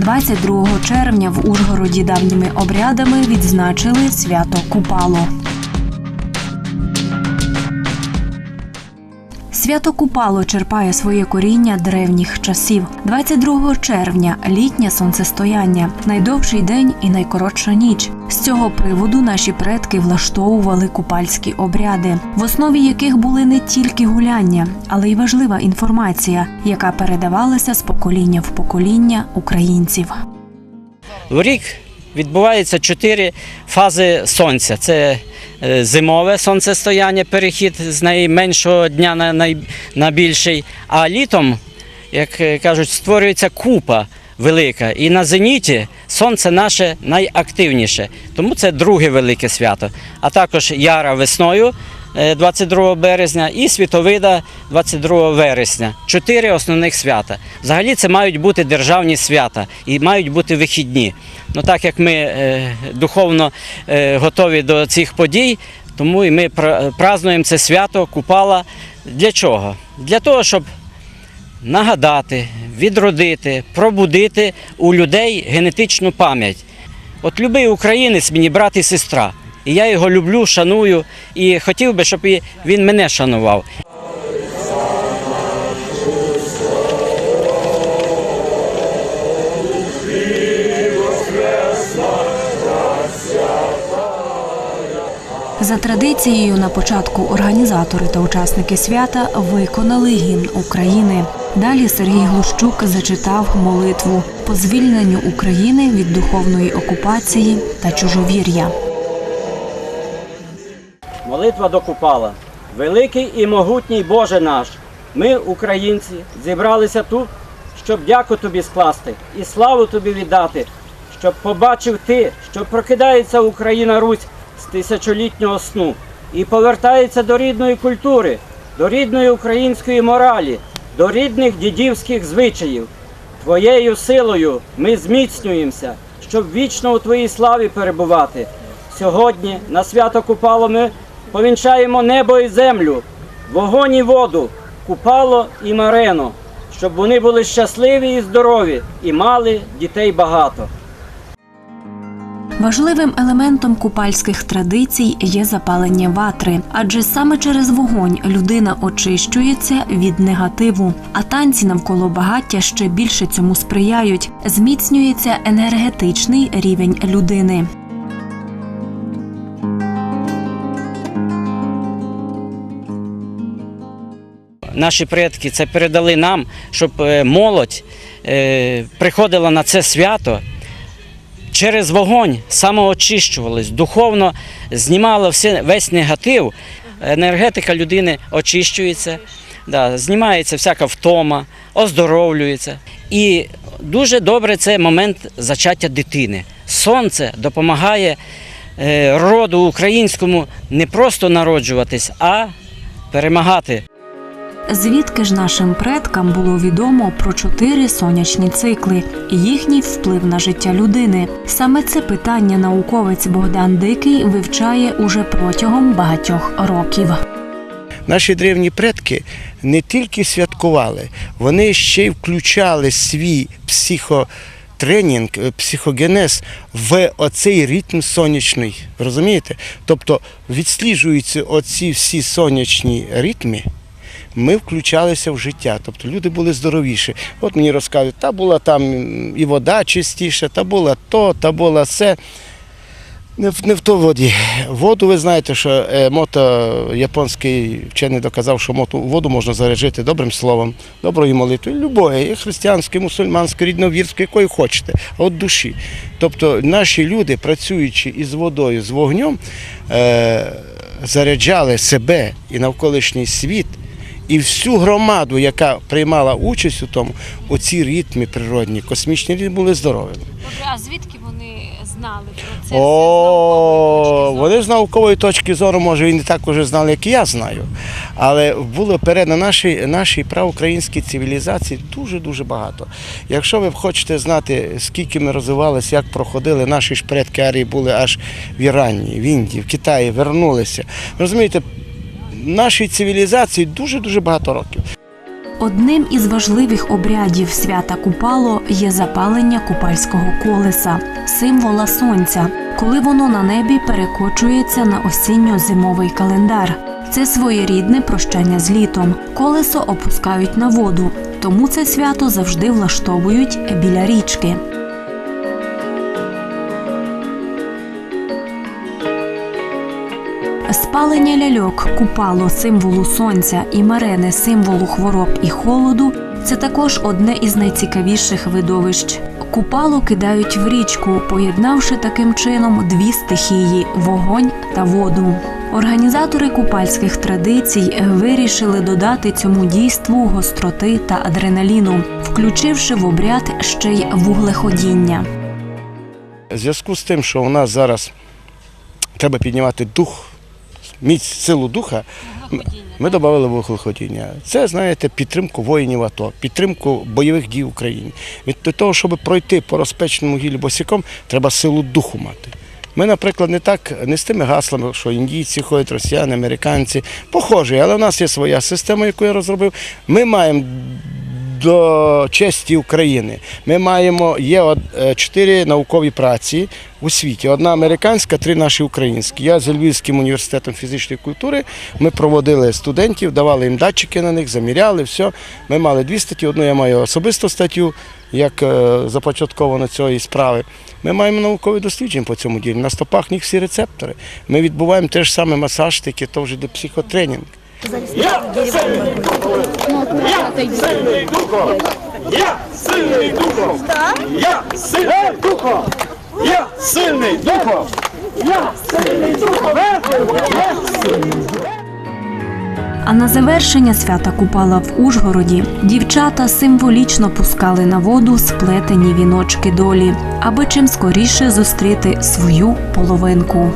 22 червня в Ужгороді давніми обрядами відзначили свято Купало. Свято Купало черпає своє коріння древніх часів. 22 червня літнє сонцестояння, найдовший день і найкоротша ніч. З цього приводу наші предки влаштовували купальські обряди, в основі яких були не тільки гуляння, але й важлива інформація, яка передавалася з покоління в покоління українців. В рік відбувається чотири фази сонця. Це зимове сонцестояння, перехід з найменшого дня на, най, на більший. А літом, як е, кажуть, створюється купа велика. І на зеніті сонце наше найактивніше. Тому це друге велике свято. А також яра весною. е, 22 березня і світовида 22 вересня. Чотири основних свята. Взагалі це мають бути державні свята і мають бути вихідні. Ну так як ми е, духовно е, готові до цих подій, тому і ми пра- празднуємо це свято Купала. Для чого? Для того, щоб нагадати, відродити, пробудити у людей генетичну пам'ять. От любий українець мені брат і сестра. І я його люблю, шаную і хотів би, щоб він мене шанував. За традицією, на початку організатори та учасники свята виконали гімн України. Далі Сергій Глущук зачитав молитву по звільненню України від духовної окупації та чужовір'я. Молитва до Купала. Великий і могутній Боже наш. Ми, українці, зібралися тут, щоб дяку тобі скласти і славу тобі віддати, щоб побачив ти, що прокидається Україна Русь з тисячолітнього сну і повертається до рідної культури, до рідної української моралі, до рідних дідівських звичаїв. Твоєю силою ми зміцнюємося, щоб вічно у твоїй славі перебувати. Сьогодні на свято Купало ми повінчаємо небо і землю, вогонь і воду, купало і марено, щоб вони були щасливі і здорові і мали дітей багато. Важливим елементом купальських традицій є запалення ватри, адже саме через вогонь людина очищується від негативу. А танці навколо багаття ще більше цьому сприяють. Зміцнюється енергетичний рівень людини. Наші предки це передали нам, щоб е, молодь е, приходила на це свято. Через вогонь самоочищувались, духовно знімало все, весь негатив. Енергетика людини очищується, да, знімається всяка втома, оздоровлюється. І дуже добре це момент зачаття дитини. Сонце допомагає е, роду українському не просто народжуватись, а перемагати. Звідки ж нашим предкам було відомо про чотири сонячні цикли і їхній вплив на життя людини? Саме це питання науковець Богдан Дикий вивчає уже протягом багатьох років. Наші древні предки не тільки святкували, вони ще й включали свій психотренінг, е, психогенез в оцей ритм сонячний. Розумієте? Тобто відсліджуються оці всі сонячні ритми. Ми включалися в життя, тобто люди були здоровіші. От мені розказують, та була там і вода чистіша, та була то, та була це. Не в, не в то воді. Воду ви знаєте, що е, мото японський вчений доказав, що мото, воду можна заряджити добрим словом, доброю молитвою, любої, і християнської, мусульманської, рідновірської, якої хочете, от душі. Тобто наші люди, працюючи із водою, з вогнем, е, заряджали себе і навколишній світ. І всю громаду, яка приймала участь у тому, оці ритми природні, космічні ритми були здоровими. Добре, а звідки вони знали про це? О, вони з наукової точки зору, може, і не так уже знали, як я знаю. Але було передано нашій, нашій праукраїнській цивілізації дуже-дуже багато. Якщо ви хочете знати, скільки ми розвивалися, як проходили, наші ж предки арії були аж в Ірані, в Індії, в Китаї, вернулися. Розумієте, нашій цивілізації дуже-дуже багато років. Одним із важливих обрядів свята Купало є запалення купальського колеса, символа сонця, коли воно на небі перекочується на осінньо-зимовий календар. Це своєрідне прощання з літом. Колесо опускають на воду, тому це свято завжди влаштовують біля річки. Спалення ляльок, купало символу сонця і марени символу хвороб і холоду це також одне із найцікавіших видовищ. Купало кидають в річку, поєднавши таким чином дві стихії вогонь та воду. Організатори купальських традицій вирішили додати цьому дійству гостроти та адреналіну, включивши в обряд ще й вуглеходіння. Зв'язку з тим, що у нас зараз треба піднімати дух, міць силу духа, ми додали вуглеходіння. Це, знаєте, підтримку воїнів АТО, підтримку бойових дій в Україні. Від того, щоб пройти по розпеченому гіллю босиком, треба силу духу мати. Ми, наприклад, не так не з тими гаслами, що індійці ходять, росіяни, американці. Похожі, але в нас є своя система, яку я розробив. Ми маємо до честі України. Ми маємо є е, чотири наукові праці у світі. Одна американська, три наші українські. Я з Львівським університетом фізичної культури. Ми проводили студентів, давали їм датчики на них, заміряли, все. Ми мали дві статті. Одну я маю особисту статтю, як е, започатковано цієї справи. Ми маємо наукові дослідження по цьому ділі. На стопах ніг всі рецептори. Ми відбуваємо те ж саме масаж, тільки то вже де психотренінг. Я сильний духом! Я сильний духом! Я сильний духом! Я сильний духом! Я сильний А на завершення свята Купала в Ужгороді дівчата символічно пускали на воду сплетені віночки долі, аби чим скоріше зустріти свою половинку.